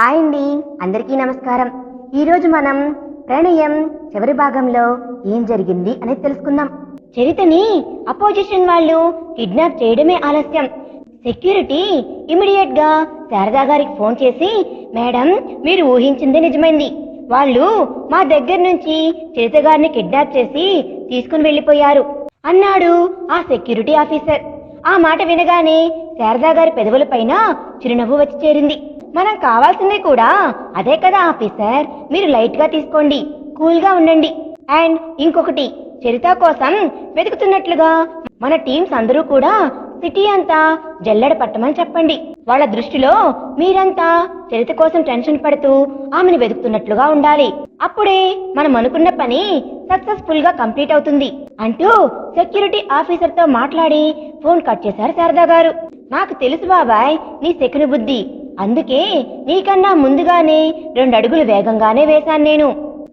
Hi అండి. అందరికీ నమస్కారం. ఈరోజు మనం ప్రణయం చివరి భాగంలో ఏం జరిగింది అనేది తెలుసుకుందాం. చరితని అపోజిషన్ వాళ్ళు కిడ్నాప్ చేయడమే ఆలస్యం. సెక్యూరిటీ ఇమిడియట్గా శారదా గారికి ఫోన్ చేసి మేడం మీరు ఊహించింది నిజమైంది. వాళ్ళు మా దగ్గర నుంచి చరిత గారిని కిడ్నాప్ చేసి తీసుకుని వెళ్ళిపోయారు అన్నాడు ఆ సెక్యూరిటీ ఆఫీసర్. ఆ మాట వినగానే శారదా గారి పెదవుల పైన చిరునవ్వు వచ్చి చేరింది. మనం కావాల్సింది కూడా అదే కదా ఆఫీసర్. మీరు లైట్గా తీసుకోండి కూల్గా ఉండండి. అండ్ ఇంకొకటి చరిత కోసం వెతుకుతున్నట్లుగా మన టీమ్స్ అందరూ కూడా సిటీ అంతా జల్లెడ పట్టమని చెప్పండి. వాళ్ళ దృష్టిలో మీరంతా చరిత కోసం టెన్షన్ పడుతూ ఆమెను వెతుకుతున్నట్లుగా ఉండాలి. అప్పుడే మనం అనుకున్న పని సక్సెస్ఫుల్గా కంప్లీట్ అవుతుంది అంటూ సెక్యూరిటీ ఆఫీసర్తో మాట్లాడి ఫోన్ కట్ చేశారు శారదా గారు. నాకు తెలుసు బాబాయ్ నీ శకుని బుద్ధి. అందుకే నీకన్నా ముందుగానే రెండు అడుగులు వేగంగానే వేశాను నేను.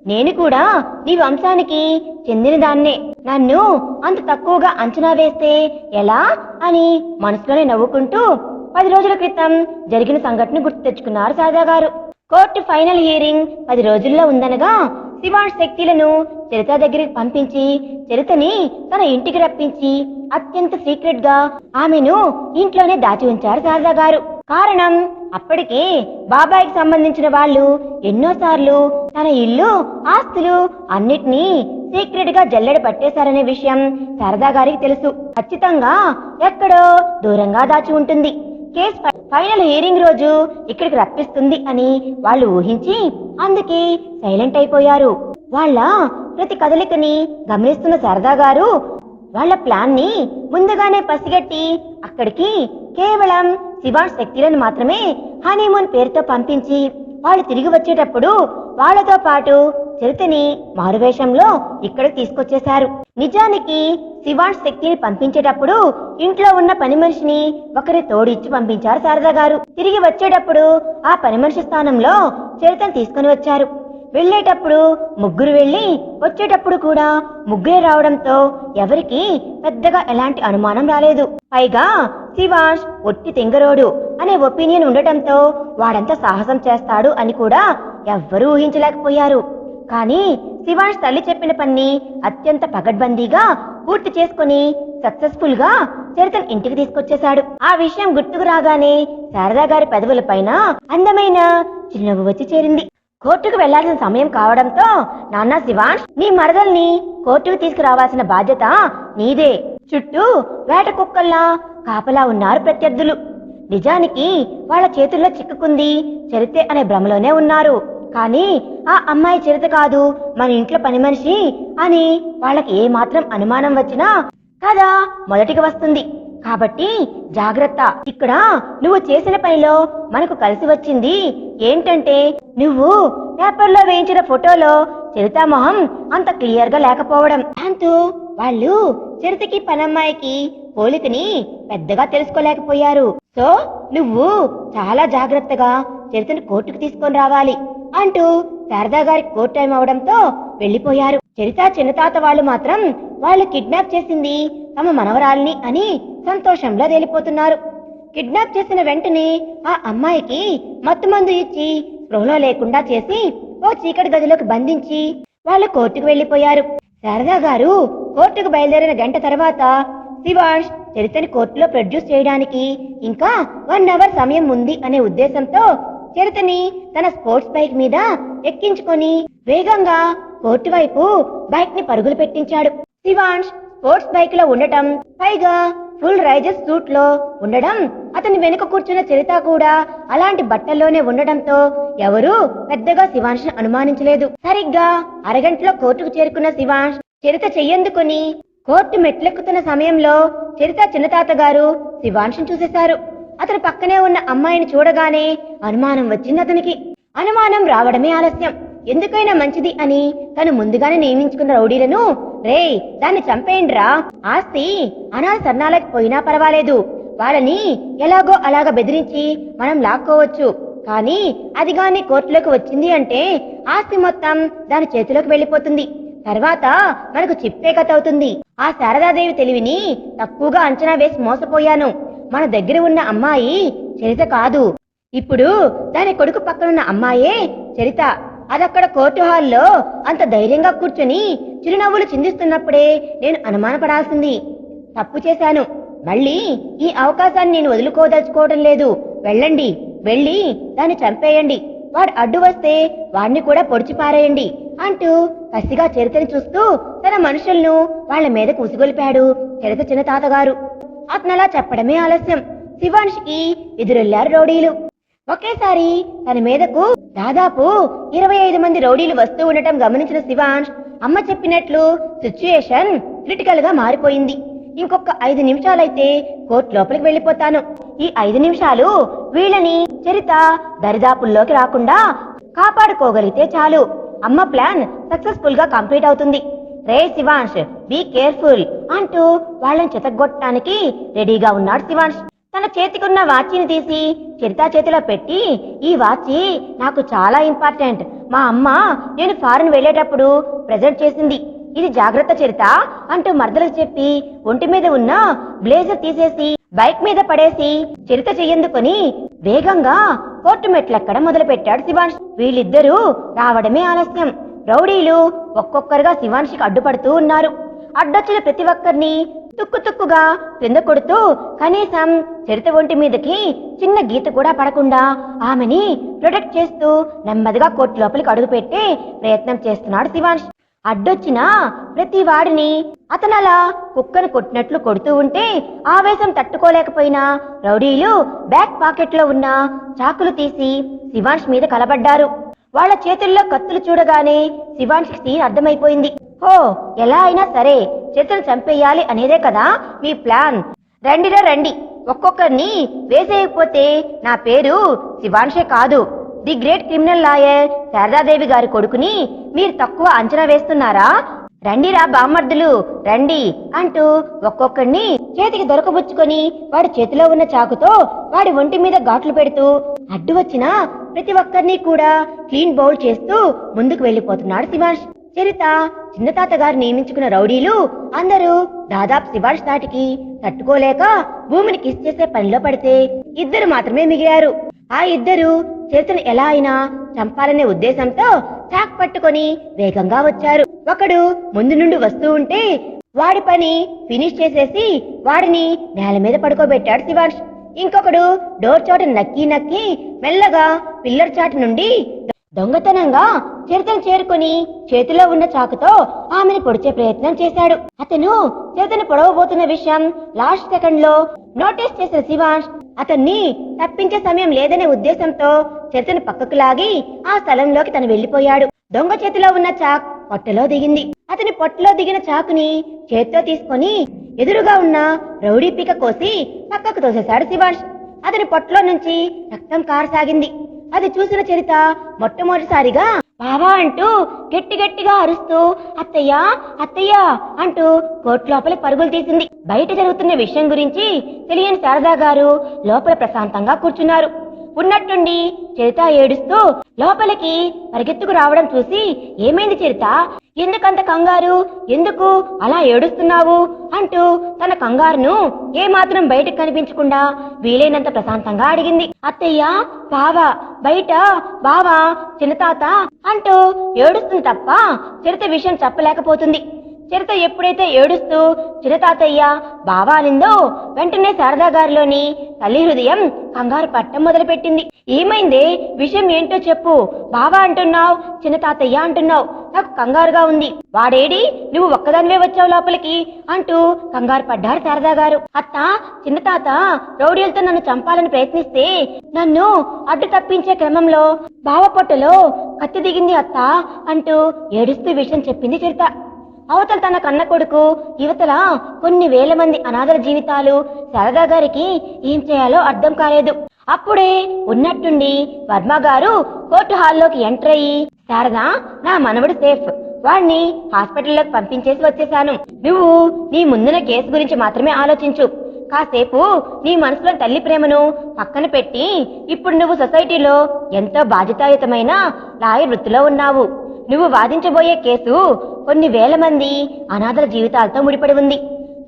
నేను కూడా నీ వంశానికి చెందిన దాన్నే నన్ను అంత తక్కువగా అంచనా వేస్తే ఎలా అని మనసులోనే నవ్వుకుంటూ పది రోజుల క్రితం జరిగిన సంఘటన గుర్తు తెచ్చుకున్నారు సాదా గారు. కోర్టు ఫైనల్ హియరింగ్ పది రోజుల్లో ఉందనగా శివాన్ శక్తులను చరిత దగ్గరికి పంపించి చరితని తన ఇంటికి రప్పించి అత్యంత సీక్రెట్గా ఆమెను ఇంట్లోనే దాచి ఉంచారు శారదా గారు. కారణం అప్పటికే బాబాయికి సంబంధించిన వాళ్ళు ఎన్నోసార్లు తన ఇల్లు ఆస్తులు అన్నిటినీ సీక్రెట్గా జల్లెడ పట్టేశారనే విషయం శారదా గారికి తెలుసు. ఖచ్చితంగా ఎక్కడో దూరంగా దాచి ఉంటుంది. కేస్ ఫైనల్ హియరింగ్ రోజు ఇక్కడికి రప్పిస్తుంది అని వాళ్ళు ఊహించి అందుకే సైలెంట్ అయిపోయారు. వాళ్ళ ప్రతి కదలికని గమనిస్తున్న శారదా గారు వాళ్ళ ప్లాన్ని ముందుగానే పసిగట్టి అక్కడికి కేవలం శివాన్ శక్తులను మాత్రమే హనీమూన్ పేరుతో పంపించి వాళ్ళు తిరిగి వచ్చేటప్పుడు వాళ్ళతో పాటు చరితని మారువేషంలో ఇక్కడికి తీసుకొచ్చేశారు. నిజానికి శివాన్ శక్తిని పంపించేటప్పుడు ఇంట్లో ఉన్న పని మనిషిని ఒకరి తోడిచ్చి పంపించారు శారదా గారు. తిరిగి వచ్చేటప్పుడు ఆ పని మనిషి స్థానంలో చరితను తీసుకుని వచ్చారు. వెళ్ళేటప్పుడు ముగ్గురు వెళ్ళి వచ్చేటప్పుడు కూడా ముగ్గురే రావడంతో ఎవరికి పెద్దగా ఎలాంటి అనుమానం రాలేదు. పైగా శివాష్ ఒట్టి తింగరోడు అనే ఒపీనియన్ ఉండటంతో వాడంత సాహసం చేస్తాడు అని కూడా ఎవ్వరూ ఊహించలేకపోయారు. కానీ శివాష్ తల్లి చెప్పిన పని అత్యంత పగడ్బందీగా పూర్తి చేసుకుని సక్సెస్ఫుల్గా చరితను ఇంటికి తీసుకొచ్చేశాడు. ఆ విషయం గుర్తుకు రాగానే శారదా గారి పెదవుల పైన అందమైన చిరునవ్వు వచ్చి చేరింది. కోర్టుకు వెళ్ళాల్సిన సమయం కావడంతో నాన్న శివాన్ నీ మరదల్ని కోర్టుకు తీసుకురావాల్సిన బాధ్యత నీదే. చుట్టూ వేట కుక్కల్లా కాపలా ఉన్నారు ప్రత్యర్థులు. నిజానికి వాళ్ళ చేతుల్లో చిక్కుకుంది చరితే అనే భ్రమలోనే ఉన్నారు. కానీ ఆ అమ్మాయి చరిత కాదు మన ఇంట్లో పని మనిషి అని వాళ్ళకి ఏమాత్రం అనుమానం వచ్చినా కదా మొదటికి వస్తుంది. కాబట్టి జాగ్రత్త. ఇక్కడ నువ్వు చేసిన పనిలో మనకు కలిసి వచ్చింది ఏంటంటే నువ్వు పేపర్లో వేయించిన ఫోటోలో చరితా మొహం అంత క్లియర్గా లేకపోవడం. దాంతో వాళ్ళు చరితకి పనమ్మాయికి పోలికని పెద్దగా తెలుసుకోలేకపోయారు. సో నువ్వు చాలా జాగ్రత్తగా చరితను కోర్టుకు తీసుకొని రావాలి అంటూ శారదా గారి కోర్టు టైం అవడంతో వెళ్ళిపోయారు చరిత చిన్నతాత వాళ్ళు మాత్రం వాళ్ళు కిడ్నాప్ చేసింది తమ మనవరాల్ని అని సంతోషంలో తేలిపోతున్నారు. కిడ్నాప్ చేసిన వెంటనే ఆ అమ్మాయికి మత్తుమందు ఇచ్చి స్పృహలో లేకుండా చేసి ఓ చీకటి గదిలోకి బంధించి వాళ్ళు కోర్టుకు వెళ్ళిపోయారు శారదా గారు కోర్టుకు బయలుదేరిన గంట తర్వాత శివాష్ చరితని కోర్టులో ప్రొడ్యూస్ చేయడానికి ఇంకా వన్ అవర్ సమయం ఉంది అనే ఉద్దేశంతో చరితని తన స్పోర్ట్స్ బైక్ మీద ఎక్కించుకొని వేగంగా కోర్టు వైపు బైక్ని పరుగులు పెట్టించాడు. శివాంష్ స్పోర్ట్స్ బైక్లో ఉండటం పైగా ఫుల్ రైజర్ సూట్లో ఉండడం అతని వెనుక కూర్చున్న చరిత కూడా అలాంటి బట్టల్లోనే ఉండడంతో ఎవరూ పెద్దగా శివాంష్ అనుమానించలేదు. సరిగ్గా అరగంటలో కోర్టుకు చేరుకున్న శివాంష్ చరిత చెయ్యందుకుని కోర్టు మెట్లెక్కుతున్న సమయంలో చరిత చిన్నతాత గారు శివాంశం చూసేశారు. అతని పక్కనే ఉన్న అమ్మాయిని చూడగానే అనుమానం వచ్చింది అతనికి. అనుమానం రావడమే ఆలస్యం. ఎందుకైనా మంచిది అని తను ముందుగానే నియమించుకున్న రౌడీలను రే దాన్ని చంపేయండిరా. ఆస్తి అనాథ సన్నాలకు పోయినా పర్వాలేదు. వాళ్ళని ఎలాగో అలాగ బెదిరించి మనం లాక్కోవచ్చు. కానీ అది గాని కోర్టులోకి వచ్చింది అంటే ఆస్తి మొత్తం దాని చేతిలోకి వెళ్ళిపోతుంది. తర్వాత మనకు చిప్పే కథ అవుతుంది. ఆ శారదాదేవి తెలివిని తక్కువగా అంచనా వేసి మోసపోయాను. మన దగ్గర ఉన్న అమ్మాయి చరిత కాదు. ఇప్పుడు దాని కొడుకు పక్కనున్న అమ్మాయే చరిత. అదక్కడ కోర్టు హాల్లో అంత ధైర్యంగా కూర్చుని చిరునవ్వులు చిందిస్తున్నప్పుడే నేను అనుమానపడాల్సింది. తప్పు చేశాను. మళ్ళీ ఈ అవకాశాన్ని నేను వదులుకోదలుచుకోవడం లేదు. వెళ్ళండి. వెళ్ళి దాన్ని చంపేయండి. వాడు అడ్డు వస్తే వాడిని కూడా పొడిచి పారేయండి అంటూ కసిగా చరితని చూస్తూ తన మనుషులను వాళ్ళ మీదకు ఉసిగొలిపాడు చరిత చిన్న తాతగారు. అతనలా చెప్పడమే ఆలస్యం. శివాంష్కి ఎదురెళ్ళారు రౌడీలు. ఒకేసారి తన మీదకు దాదాపు ఇరవై ఐదు మంది రౌడీలు వస్తూ ఉండటం గమనించిన శివాంష్ అమ్మ చెప్పినట్లు సిచ్యుయేషన్ క్రిటికల్గా మారిపోయింది. ఇంకొక ఐదు నిమిషాలైతే కోర్టు లోపలికి వెళ్ళిపోతాను. ఈ ఐదు నిమిషాలు వీళ్ళని చరిత దరిదాపుల్లోకి రాకుండా కాపాడుకోగలిగితే చాలు. అమ్మ ప్లాన్ సక్సెస్ఫుల్గా కంప్లీట్ అవుతుంది. రే శివాంష్ బీ కేర్ఫుల్ అంటూ వాళ్ళని చెతగొట్టడానికి రెడీగా ఉన్నాడు శివాంష్. తన చేతికున్న వాచిని తీసి చరిత చేతిలో పెట్టి ఈ వాచి నాకు చాలా ఇంపార్టెంట్. మా అమ్మ నేను ఫారెన్ వెళ్ళేటప్పుడు ప్రజెంట్ చేసింది. ఇది జాగ్రత్త చరిత అంటూ మర్దలకు చెప్పి ఒంటి మీద ఉన్న బ్లేజర్ తీసేసి బైక్ మీద పడేసి చరిత చెయ్యందుకొని వేగంగా కోర్టు మెట్లెక్కడం మొదలుపెట్టాడు శివాంష్ వీళ్ళిద్దరూ రావడమే ఆలస్యం. రౌడీలు ఒక్కొక్కరుగా శివాన్షికి అడ్డుపడుతూ ఉన్నారు. అడ్డొచ్చిన ప్రతి ఒక్కరిని తుక్కు తుక్కుగా క్రింద కొడుతూ కనీసం చరిత ఒంటి మీదకి చిన్న గీత కూడా పడకుండా ఆమెని ప్రొటెక్ట్ చేస్తూ నెమ్మదిగా కోర్టు లోపలికి అడుగుపెట్టే ప్రయత్నం చేస్తున్నాడు శివాంష్ అడ్డొచ్చిన ప్రతి వాడిని అతనలా కుక్కను కొట్టినట్లు కొడుతూ ఉంటే ఆవేశం తట్టుకోలేకపోయినా రౌడీలు బ్యాక్ పాకెట్లో ఉన్న చాకులు తీసి శివాంష్ మీద కలబడ్డారు. వాళ్ళ చేతుల్లో కత్తులు చూడగానే శివాంష్కి సీన్ అర్థమైపోయింది. ఓ ఎలా అయినా సరే చేతులు చంపేయాలి అనేదే కదా మీ ప్లాన్. రండిరా రండి. ఒక్కొక్కరిని వేసేయకపోతే నా పేరు శివాంషే కాదు. The great criminal lawyer Sharadadevi గారి కొడుకుని మీరు తక్కువ అంచనా వేస్తున్నారా? రండిరా బామర్దులు రండి అంటూ ఒక్కొక్కడిని చేతికి దొరకబుచ్చుకొని వాడి చేతిలో ఉన్న చాకుతో వాడి ఒంటి మీద ఘాట్లు పెడుతూ అడ్డు వచ్చిన ప్రతి ఒక్కరిని కూడా క్లీన్ బౌల్ చేస్తూ ముందుకు వెళ్ళిపోతున్నాడు శివాంష్ చరిత చిన్న తాత గారు నియమించుకున్న రౌడీలు అందరూ దాదాపు శివాష్ తాటికి తట్టుకోలేక భూమిని కిస్ చేసే పనిలో పడితే ఇద్దరు మాత్రమే మిగిలారు. ఆ ఇద్దరు చరితను ఎలా అయినా చంపాలనే ఉద్దేశంతో చాక్ పట్టుకొని వేగంగా వచ్చారు. ఒకడు ముందు నుండి వస్తూ ఉంటే వాడి పని ఫినిష్ చేసేసి వాడిని నేల మీద పడుకోబెట్టాడు శివాష్ ఇంకొకడు డోర్ చోట నక్కి నక్కి మెల్లగా పిల్లర్ చాటు నుండి దొంగతనంగా చిరుతను చేరుకుని చేతిలో ఉన్న చాకుతో ఆమెను పొడిచే ప్రయత్నం చేశాడు. అతను చేతను పొడవబోతున్న విషయం లాస్ట్ సెకండ్లో నోటీస్ చేసిన శివాంష్ అతన్ని తప్పించే సమయం లేదనే ఉద్దేశంతో చిరుతను పక్కకు లాగి ఆ స్థలంలోకి తను వెళ్ళిపోయాడు దొంగ చేతిలో ఉన్న చాక్ పొట్టలో దిగింది. అతని పొట్టలో దిగిన చాకుని చేత్తో తీసుకొని ఎదురుగా ఉన్న రౌడీ పీక కోసి పక్కకు తోసేశాడు శివాంష్. అతని పొట్టలో నుంచి రక్తం కారసాగింది. అది చూసిన చరిత మొట్టమొదటిసారిగా బావా అంటూ గట్టి గట్టిగా అరుస్తూ అత్తయ్య అత్తయ్య అంటూ కోర్టు లోపల పరుగులు తీసింది. బయట జరుగుతున్న విషయం గురించి తెలియని శారదా గారు లోపల ప్రశాంతంగా కూర్చున్నారు. ఉన్నట్టుండి చరిత ఏడుస్తూ లోపలికి పరిగెత్తుకు రావడం చూసి ఏమైంది చరిత? ఎందుకంత కంగారు? ఎందుకు అలా ఏడుస్తున్నావు? అంటూ తన కంగారును ఏమాత్రం బయటకు కనిపించకుండా వీలైనంత ప్రశాంతంగా అడిగింది. అత్తయ్య బావా బయట బావా చిన్నతాత అంటూ ఏడుస్తుంది తప్ప చిరత విషయం చెప్పలేకపోతుంది. చిరత ఎప్పుడైతే ఏడుస్తూ చిరతాతయ్య బావాలిందో వెంటనే శారదా గారిలోని తల్లి హృదయం కంగారు పట్టం మొదలుపెట్టింది. ఏమైంది? విషయం ఏంటో చెప్పు. బావా అంటున్నావు చిన్న తాతయ్య అంటున్నావు. నాకు కంగారుగా ఉంది. వాడేడి? నువ్వు ఒక్కదానివే వచ్చావు లోపలికి అంటూ కంగారు పడ్డారు శారదా గారు. అత్త చిన్న తాత రౌడీలతో నన్ను చంపాలని ప్రయత్నిస్తే నన్ను అడ్డు తప్పించే క్రమంలో బావ పొట్టలో కత్తి దిగింది అత్త అంటూ ఏడుస్తూ విషయం చెప్పింది చిరత. అవతల తన కన్న కొడుకు యువతల కొన్ని వేల మంది అనాథల జీవితాలు శారదా గారికి ఏం చేయాలో అర్థం కాలేదు. అప్పుడే ఉన్నట్టుండి వర్మ గారు కోర్టు హాల్లోకి ఎంటర్ అయ్యి శారదా నా మనవడు సేఫ్. వాణ్ణి హాస్పిటల్లోకి పంపించేసి వచ్చేశాను. నువ్వు నీ ముందున కేసు గురించి మాత్రమే ఆలోచించు. కాసేపు నీ మనసులో తల్లి ప్రేమను పక్కన పెట్టి ఇప్పుడు నువ్వు సొసైటీలో ఎంతో బాధ్యతాయుతమైన లాయర్ వృత్తిలో ఉన్నావు. నువ్వు వాదించబోయే కేసు కొన్ని వేల మంది అనాథల జీవితాలతో ముడిపడి ఉంది.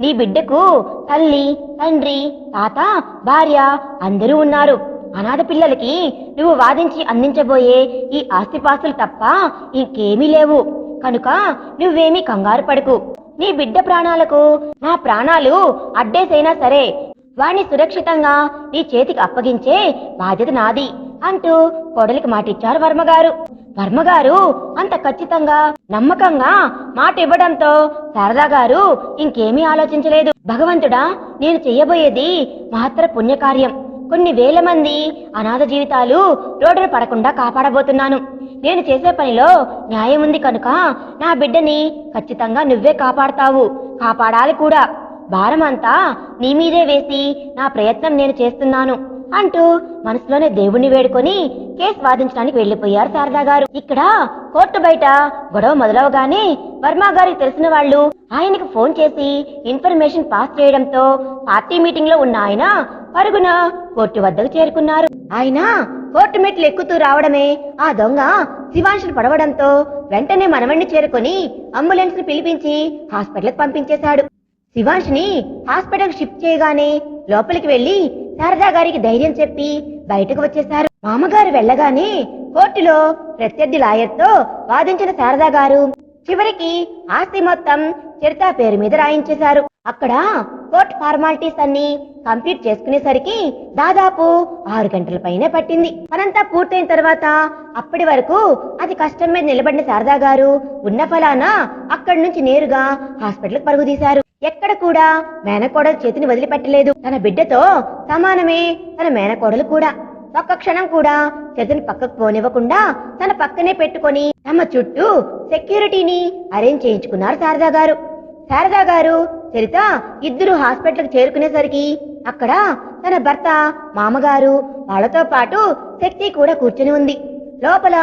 నీ బిడ్డకు తల్లి తండ్రి తాత భార్య అందరూ ఉన్నారు. అనాథ పిల్లలకి నువ్వు వాదించి అందించబోయే ఈ ఆస్తిపాస్తులు తప్ప ఇంకేమీ లేవు. కనుక నువ్వేమీ కంగారు పడకు. నీ బిడ్డ ప్రాణాలకు నా ప్రాణాలు అడ్డేసైనా సరే వాణ్ణి సురక్షితంగా నీ చేతికి అప్పగించే బాధ్యత నాది. అంటూ కోడలికి మాటిచ్చారు వర్మగారు. వర్మగారు అంత ఖచ్చితంగా నమ్మకంగా మాట ఇవ్వడంతో శారదా గారు ఇంకేమీ ఆలోచించలేదు. భగవంతుడా నేను చెయ్యబోయేది మహత్తర పుణ్యకార్యం. కొన్ని వేల మంది అనాథ జీవితాలు రోడ్డున పడకుండా కాపాడబోతున్నాను. నేను చేసే పనిలో న్యాయం ఉంది కనుక నా బిడ్డని ఖచ్చితంగా నువ్వే కాపాడతావు. కాపాడాలి కూడా. భారమంతా నీ మీదే వేసి నా ప్రయత్నం నేను చేస్తున్నాను. అంటూ మనసులోనే దేవుణ్ణి వేడుకొని కేసు వాదించడానికి వెళ్ళిపోయారు శారదా గారు. ఇక్కడ కోర్టు బయట గొడవ మొదలవగానే వర్మ గారికి తెలిసిన వాళ్ళు ఆయనకు ఫోన్ చేసి ఇన్ఫర్మేషన్ పాస్ చేయడంతో పార్టీ మీటింగ్లో ఉన్న ఆయన పరుగున కోర్టు వద్దకు చేరుకున్నారు. ఆయన కోర్టు మెట్లు ఎక్కుతూ రావడమే ఆ దొంగ శివాంశులు పడవడంతో వెంటనే మనవణ్ణి చేరుకొని అంబులెన్స్ని పిలిపించి హాస్పిటల్కి పంపించేశాడు. శివాంష్ని హాస్పిటల్ షిఫ్ట్ చేయగానే లోపలికి వెళ్ళి శారదా గారికి ధైర్యం చెప్పి బయటకు వచ్చేశారు. మామగారు వెళ్ళగానే కోర్టులో ప్రత్యర్థి లాయర్తో వాదించిన శారదా గారు చివరికి ఆస్తి మొత్తం చరిత పేరు మీద రాయించేశారు. అక్కడ కోర్ట్ ఫార్మాలిటీస్ అన్ని కంప్లీట్ చేసుకునేసరికి దాదాపు ఆరు గంటల పైనే పట్టింది. పనంతా పూర్తయిన తర్వాత అప్పటి వరకు అది కష్టం మీద నిలబడిన శారదా గారు ఉన్న ఫలానా అక్కడి నుంచి నేరుగా హాస్పిటల్కి పరుగుదీశారు. ఎక్కడ కూడా మేనకోడలు చేతిని వదిలిపెట్టలేదు. తన బిడ్డతో సమానమే తన మేనకోడలు కూడా. ఒక్క క్షణం కూడా చేతిని పక్కకు పోనివ్వకుండా తన పక్కనే పెట్టుకొని తమ చుట్టూ సెక్యూరిటీని అరేంజ్ చేయించుకున్నారు శారదా గారు. శారదా గారు చరిత ఇద్దరు హాస్పిటల్కి చేరుకునేసరికి అక్కడ తన భర్త మామగారు వాళ్ళతో పాటు శక్తి కూడా కూర్చుని ఉంది. లోపల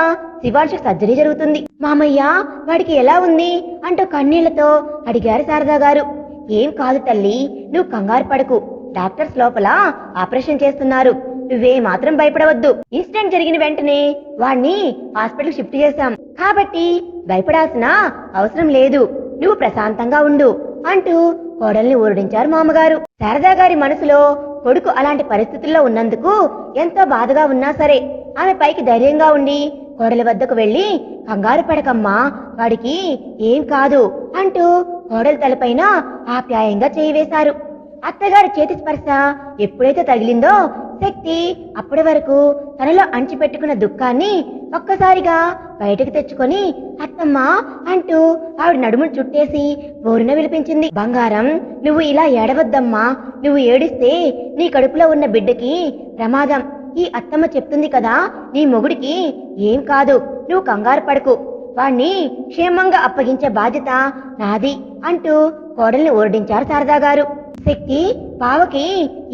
శివాంశ సర్జరీ జరుగుతుంది. మామయ్య వాడికి ఎలా ఉంది? అంటూ కన్నీళ్ళతో అడిగారు శారదా గారు. ఏం కాదు తల్లి నువ్వు కంగారు పడకు. డాక్టర్స్ లోపల ఆపరేషన్ చేస్తున్నారు. నువ్వే మాత్రం భయపడవద్దు. ఇన్సిడెంట్ జరిగిన వెంటనే వాణ్ణి హాస్పిటల్ షిఫ్ట్ చేశాం. కాబట్టి భయపడాల్సిన అవసరం లేదు. నువ్వు ప్రశాంతంగా ఉండు అంటూ కోడల్ని ఊరడించారు మామగారు. శారదా గారి మనసులో కొడుకు అలాంటి పరిస్థితుల్లో ఉన్నందుకు ఎంతో బాధగా ఉన్నా సరే ఆమె పైకి ధైర్యంగా ఉండి కోడలి వద్దకు వెళ్ళి కంగారు పడకమ్మా వాడికి ఏం కాదు అంటూ కోడలి తలపైన ఆప్యాయంగా చేయివేశారు అత్తగారి చేతి స్పర్శ ఎప్పుడైతే తగిలిందో శక్తి అప్పటి వరకు తనలో అణిచిపెట్టుకున్న దుఃఖాన్ని ఒక్కసారిగా బయటకు తెచ్చుకొని అత్తమ్మ అంటూ ఆవిడ నడుమును చుట్టేసి బోరున విలిపించింది. బంగారం నువ్వు ఇలా ఏడవద్దమ్మా. నువ్వు ఏడిస్తే నీ కడుపులో ఉన్న బిడ్డకి ప్రమాదం. ఈ అత్తమ్మ చెప్తుంది కదా నీ మొగుడికి ఏం కాదు. నువ్వు కంగారు పడకు. వాణ్ణి క్షేమంగా అప్పగించే బాధ్యత నాది అంటూ కోడల్ని ఓరడించారు శారదా గారు. శక్తి పావకి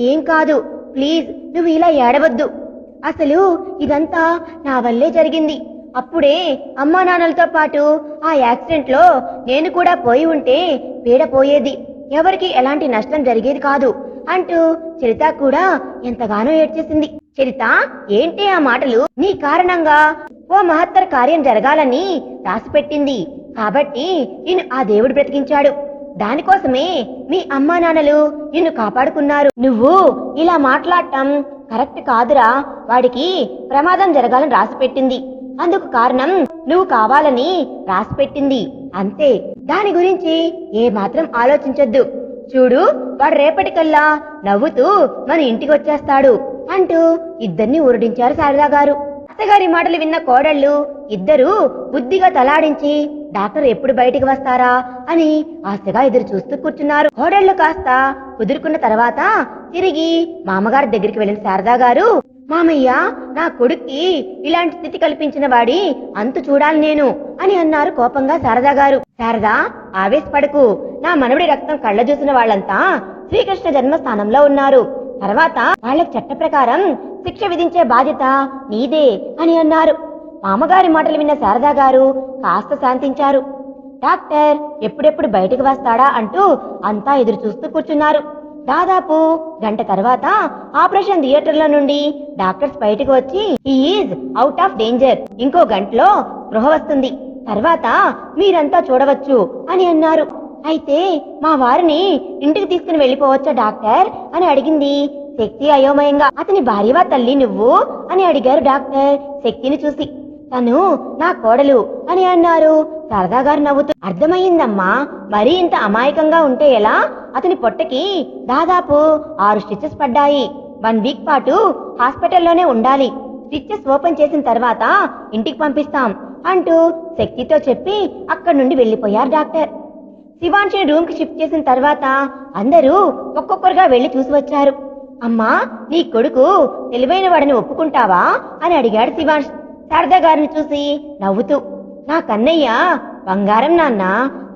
ఏం కాదు ప్లీజ్ నువ్వు ఇలా ఏడవద్దు. అసలు ఇదంతా నా వల్లే జరిగింది. అప్పుడే అమ్మా నాన్నలతో పాటు ఆ యాక్సిడెంట్లో నేను కూడా పోయి ఉంటే పీడపోయేది ఎవరికి ఎలాంటి నష్టం జరిగేది కాదు అంటూ చరిత కూడా ఎంతగానో ఏడ్చేసింది. చరిత ఏంటి ఆ మాటలు? నీ కారణంగా ఓ మహత్తర కార్యం జరగాలని రాసిపెట్టింది. కాబట్టి నిన్ను ఆ దేవుడు బ్రతికించాడు. దానికోసమే మీ అమ్మా నాన్నలు నిన్ను కాపాడుకున్నారు. నువ్వు ఇలా మాట్లాడటం కరెక్ట్ కాదురా. వాడికి ప్రమాదం జరగాలని రాసిపెట్టింది. అందుకు కారణం నువ్వు కావాలని రాసిపెట్టింది. అంతే. దాని గురించి ఏ మాత్రం ఆలోచించొద్దు. చూడు వాడు రేపటికల్లా నవ్వుతూ మన ఇంటికి వచ్చేస్తాడు. అంటూ ఇద్దరిని ఊరడించారు శారదా గారు. అత్తగారి మాటలు విన్న కోడళ్ళు ఇద్దరూ బుద్ధిగా తలాడించి డాక్టర్ ఎప్పుడు బయటికి వస్తారా? అని ఆశగా ఎదురు చూస్తూ కూర్చున్నారు. కోడళ్ళు కాస్త కుదురుకున్న తర్వాత తిరిగి మామగారి దగ్గరికి వెళ్ళిన శారదా గారు మామయ్య నా కొడుక్కి ఇలాంటి స్థితి కల్పించిన వాడి అంతు చూడాలి నేను అని అన్నారు కోపంగా శారదా గారు. శారదా ఆవేశపడకు. నా మనవడి రక్తం కళ్ళ చూసిన వాళ్ళంతా శ్రీకృష్ణ జన్మస్థానంలో ఉన్నారు. తర్వాత వాళ్ళకి చట్ట ప్రకారం శిక్ష విధించే బాధ్యత నీదే అని అన్నారు. మామగారి మాటలు విన్న శారదా గారు కాస్త శాంతించారు. డాక్టర్ ఎప్పుడెప్పుడు బయటకు వస్తాడా అంటూ అంతా ఎదురు చూస్తూ కూర్చున్నారు. దాదాపు గంట తర్వాత ఆపరేషన్ థియేటర్లో నుండి డాక్టర్స్ బయటకు వచ్చి ఈజ్ అవుట్ ఆఫ్ డేంజర్ ఇంకో గంటలో గృహ వస్తుంది. తర్వాత మీరంతా చూడవచ్చు అని అన్నారు. అయితే మా వారిని ఇంటికి తీసుకుని వెళ్ళిపోవచ్చా డాక్టర్? అని అడిగింది. శక్తి అయోమయంగా అతని భార్యవా తల్లి నువ్వు? అని అడిగారు డాక్టర్. శక్తిని చూసి తను నా కోడలు అని అన్నారు. సరదాగారు గారు నవ్వుతూ అర్థమయ్యిందమ్మా మరీ ఇంత అమాయకంగా ఉంటే ఎలా? అతని పొట్టకి దాదాపు ఆరు స్టిచెస్ పడ్డాయి. వన్ వీక్ పాటు హాస్పిటల్లోనే ఉండాలి. స్టిచెస్ ఓపెన్ చేసిన తర్వాత ఇంటికి పంపిస్తాం అంటూ శక్తితో చెప్పి అక్కడి నుండి వెళ్ళిపోయారు డాక్టర్. శివాంశిని రూమ్కి షిఫ్ట్ చేసిన తర్వాత అందరూ ఒక్కొక్కరుగా వెళ్ళి చూసి వచ్చారు. అమ్మా నీ కొడుకు తెలివైన వాడిని ఒప్పుకుంటావా అని అడిగాడు శివాంశ్ శారదా గారిని చూసి నవ్వుతూ నా కన్నయ్య బంగారం నాన్న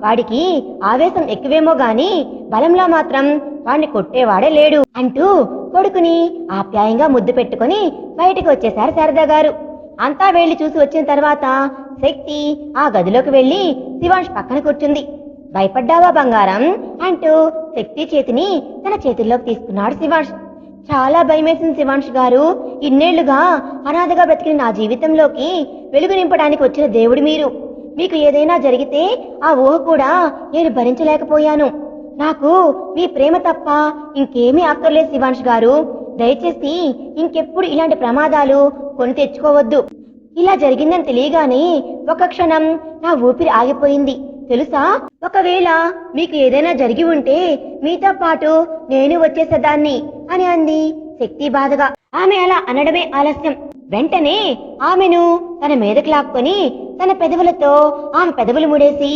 వాడికి ఆవేశం ఎక్కువేమో గాని బలంలో మాత్రం వాణ్ణి కొట్టేవాడే లేడు అంటూ కొడుకుని ఆప్యాయంగా ముద్దు పెట్టుకుని బయటికి వచ్చేశారు శారదా గారు. అంతా వెళ్ళి చూసి వచ్చిన తర్వాత శక్తి ఆ గదిలోకి వెళ్ళి శివాంష్ పక్కన కూర్చుంది. భయపడ్డావా బంగారం? అంటూ శక్తి చేతిని తన చేతుల్లోకి తీసుకున్నాడు శివాంష్ చాలా భయమేసింది శివాంష్ గారు. ఇన్నేళ్ళుగా అనాథగా బ్రతికిన నా జీవితంలోకి వెలుగు నింపడానికి వచ్చిన దేవుడు మీరు. మీకు ఏదైనా జరిగితే ఆ ఊహ కూడా నేను భరించలేకపోయాను. నాకు మీ ప్రేమ తప్ప ఇంకేమీ అక్కర్లేదు శివాంష్ గారు. దయచేసి ఇంకెప్పుడు ఇలాంటి ప్రమాదాలు కొని తెచ్చుకోవద్దు. ఇలా జరిగిందని తెలియగానే ఒక క్షణం నా ఊపిరి ఆగిపోయింది. తెలుసా? ఒకవేళ మీకు ఏదైనా జరిగి ఉంటే మీతో పాటు నేను వచ్చేసేదాన్ని అని అంది శక్తి బాధగా. ఆమె అలా అనడమే ఆలస్యం. వెంటనే ఆమెను తన మీదకి లాక్కొని తన పెదవులతో ఆమె పెదవులు ముడేసి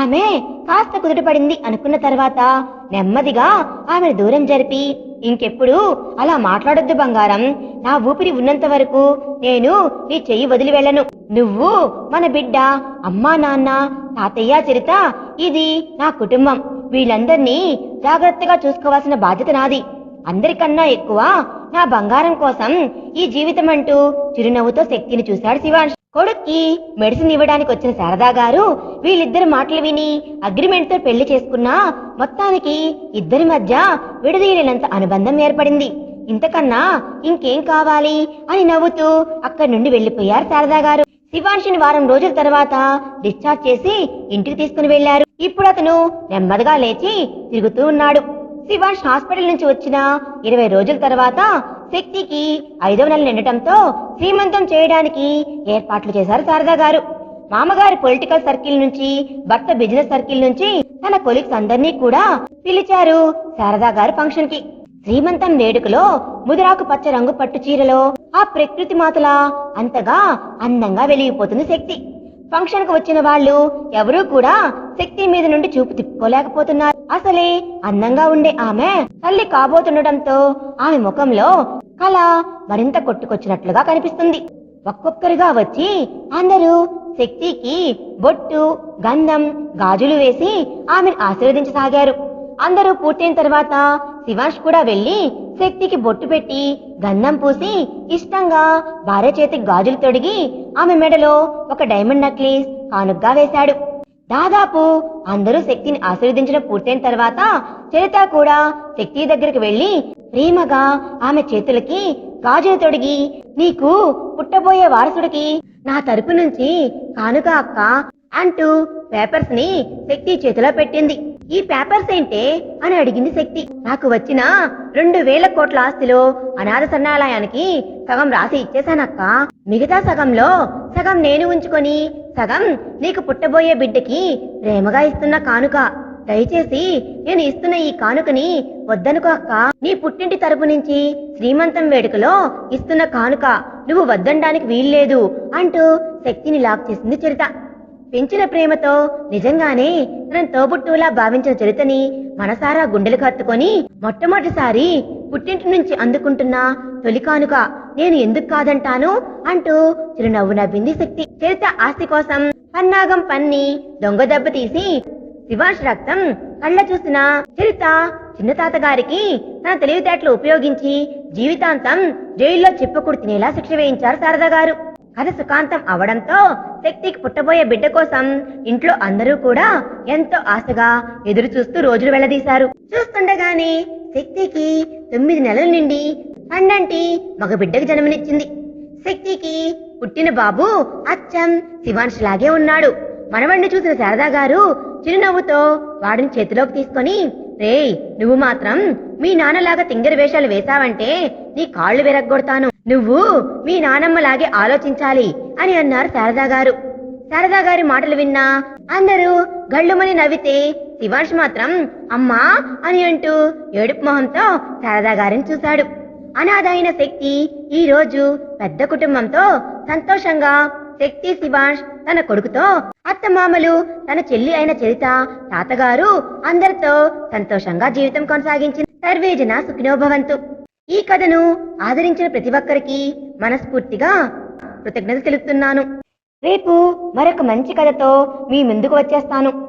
ఆమె కాస్త కుదుటపడింది అనుకున్న తర్వాత నెమ్మదిగా ఆమెను దూరం జరిపి ఇంకెప్పుడు అలా మాట్లాడొద్దు బంగారం. నా ఊపిరి ఉన్నంత వరకు నేను నీ చెయ్యి వదిలి వెళ్ళను. నువ్వు మన బిడ్డ అమ్మా నాన్న తాతయ్య చరిత ఇది నా కుటుంబం. వీళ్ళందర్నీ జాగ్రత్తగా చూసుకోవాల్సిన బాధ్యత నాది. అందరికన్నా ఎక్కువ నా బంగారం కోసం ఈ జీవితం అంటూ చిరునవ్వుతో శక్తిని చూశాడు శివాంశ్. కొడుక్కి మెడిసిన్ ఇవ్వడానికి వచ్చిన శారదా గారు వీళ్ళిద్దరి మాటలు విని అగ్రిమెంట్తో పెళ్ళి చేసుకున్నా మొత్తానికి ఇద్దరి మధ్య విడదీయలేనంత అనుబంధం ఏర్పడింది. ఇంతకన్నా ఇంకేం కావాలి అని నవ్వుతూ అక్కడి నుండి వెళ్ళిపోయారు శారదా గారు. శివాంశిని వారం రోజుల తర్వాత డిశ్చార్జ్ చేసి ఇంటికి తీసుకుని వెళ్ళారు ఇప్పుడు అతను నెమ్మదిగా లేచి తిరుగుతూ ఉన్నాడు. శివాష్ హాస్పిటల్ నుంచి వచ్చిన ఇరవై రోజుల తర్వాత శక్తికి ఐదవ నెల నిండటంతో శ్రీమంతం చేయడానికి ఏర్పాట్లు చేశారు శారదా గారు. మామగారి పొలిటికల్ సర్కిల్ నుంచి భర్త బిజినెస్ సర్కిల్ నుంచి తన కొలీగ్స్ అందరినీ కూడా పిలిచారు శారదా గారు ఫంక్షన్కి. శ్రీమంతం వేడుకలో ముదిరాకు పచ్చ రంగు పట్టు చీరలో ఆ ప్రకృతి మాతలా అంతగా అందంగా వెలిగిపోతుంది శక్తి. ఫంక్షన్కు వచ్చిన వాళ్ళు ఎవరూ కూడా శక్తి మీద నుండి చూపు తిప్పుకోలేకపోతున్నారు. అసలే అందంగా ఉండే ఆమె తల్లి కాబోతుండటంతో ఆమె ముఖంలో కళ మరింత కొట్టుకొచ్చినట్లుగా కనిపిస్తుంది. ఒక్కొక్కరుగా వచ్చి అందరూ శక్తికి బొట్టు గంధం గాజులు వేసి ఆమెను ఆశీర్వదించసాగారు. అందరూ పూర్తయిన తర్వాత శివాంష్ కూడా వెళ్ళి శక్తికి బొట్టు పెట్టి గంధం పూసి ఇష్టంగా భార్య చేతికి గాజులు తొడిగి ఆమె మెడలో ఒక డైమండ్ నక్లీస్ కానుగ్గా వేశాడు. దాదాపు అందరూ శక్తిని ఆశీర్వదించడం పూర్తయిన తర్వాత చరిత కూడా శక్తి దగ్గరికి వెళ్ళి ప్రేమగా ఆమె చేతులకి గాజులు తొడిగి నీకు పుట్టబోయే వారసుడికి నా తరపు నుంచి కానుక అక్క అంటూ పేపర్స్ని శక్తి చేతిలో పెట్టింది. ఈ పేపర్స్ ఏంటే అని అడిగింది శక్తి. నాకు వచ్చిన రెండు వేల కోట్ల ఆస్తిలో అనాథ సన్నాలయానికి సగం రాసి ఇచ్చేశానక్క. మిగతా సగంలో సగం నేను ఉంచుకొని సగం నీకు పుట్టబోయే బిడ్డకి ప్రేమగా ఇస్తున్న కానుక. దయచేసి నేను ఇస్తున్న ఈ కానుకని వద్దనుకో అక్క. నీ పుట్టింటి తరపు నుంచి శ్రీమంతం వేడుకలో ఇస్తున్న కానుక. నువ్వు వద్దనడానికి వీల్లేదు అంటూ శక్తిని లాక్ చేసింది చరిత. పెంచిన ప్రేమతో నిజంగానే తన తోబుట్టువులా భావించిన చరితని మనసారా గుండెలు కత్తుకొని మొట్టమొదటిసారి పుట్టింటి నుంచి అందుకుంటున్న తొలి కానుక నేను ఎందుకు కాదంటాను అంటూ చిరునవ్వు నవ్వింది శక్తి. చరిత ఆస్తి కోసం పన్నాగం పన్ని దొంగ దెబ్బ తీసి శివాష్ రక్తం కళ్ళ చూసిన చరిత చిన్న తాతగారికి తన తెలివితేటలు ఉపయోగించి జీవితాంతం జైల్లో చిప్పకుడు తినేలా శిక్ష వేయించారు శారదా గారు. కథ సుఖాంతం అవడంతో శక్తికి పుట్టబోయే బిడ్డ కోసం ఇంట్లో అందరూ కూడా ఎంతో ఆశగా ఎదురు చూస్తూ రోజులు వెళ్ళదీశారు చూస్తుండగానే శక్తికి తొమ్మిది నెలల నిండి పండంటి మగ బిడ్డకు జన్మనిచ్చింది. శక్తికి పుట్టిన బాబు అచ్చం శివాన్షి లాగే ఉన్నాడు. మనవణ్ణి చూసిన శారదా గారు చిరునవ్వుతో వాడిని చేతిలోకి తీసుకొని రేయ్ నువ్వు మాత్రం మీ నాన్నలాగా తింగర వేషాలు వేశావంటే నీ కాళ్ళు విరగ్గొడతాను. నువ్వు మీ నానమ్మలాగే ఆలోచించాలి అని అన్నారు శారదా గారు. శారదా గారి మాటలు విన్నా అందరూ గళ్ళుమని నవ్వితే శివాంష్ మాత్రం అమ్మా అని అంటూ ఏడుపు మొహంతో శారదా గారిని చూశాడు. అనాథ అయిన శక్తి ఈ రోజు పెద్ద కుటుంబంతో సంతోషంగా శక్తి శివాంష్ తన కొడుకుతో అత్తమామలు తన చెల్లి అయిన చరిత తాతగారు అందరితో సంతోషంగా జీవితం కొనసాగించింది. సర్వేజన సుఖినోభవంతు. ఈ కథను ఆదరించిన ప్రతి ఒక్కరికి మనస్ఫూర్తిగా కృతజ్ఞత తెలుపుతున్నాను. రేపు మరొక మంచి కథతో మీ ముందుకు వచ్చేస్తాను.